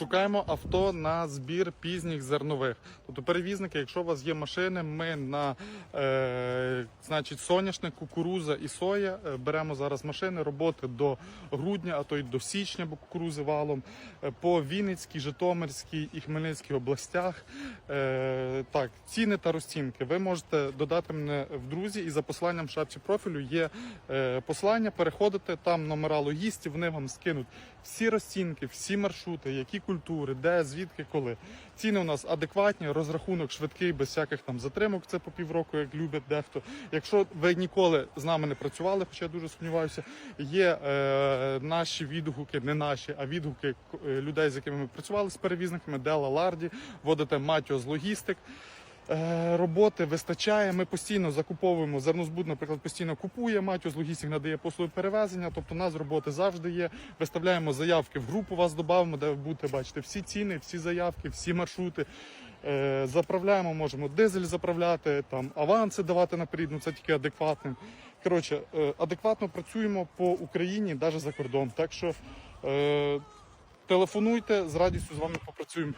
Шукаємо авто на збір пізніх зернових. Тобто перевізники, якщо у вас є машини, ми на е, значить, соняшник, кукуруза і соя е, беремо зараз машини роботи до грудня, а то й до січня, бо кукурузи валом, е, по Вінницькій, Житомирській і Хмельницькій областях. Е, так, ціни та розцінки. Ви можете додати мене в друзі, і за посиланням в шапці профілю є посилання. Переходите там номера логістів, вони вам скинуть всі розцінки, всі маршрути, які культури, де, звідки, коли. Ціни у нас адекватні, розрахунок швидкий, без всяких там затримок. Це по півроку, як люблять дехто. Якщо ви ніколи з нами не працювали, хоча я дуже сумніваюся, є е, наші відгуки, не наші, а відгуки е, людей, з якими ми працювали з перевізниками, Дела Ларді, водите Матіо з Логістик. Е, Роботи вистачає. Ми постійно закуповуємо зернозбуд, наприклад, постійно купує Матіус Логістик надає послуги перевезення. Тобто, у нас роботи завжди є. Виставляємо заявки в групу. Вас додамо, де ви будете бачити всі ціни, всі заявки, всі маршрути. Е, Заправляємо, можемо дизель заправляти, там аванси давати наперед, ну це тільки адекватним. Коротше, е, адекватно працюємо по Україні, навіть за кордон. Так що телефонуйте з радістю з вами попрацюємо.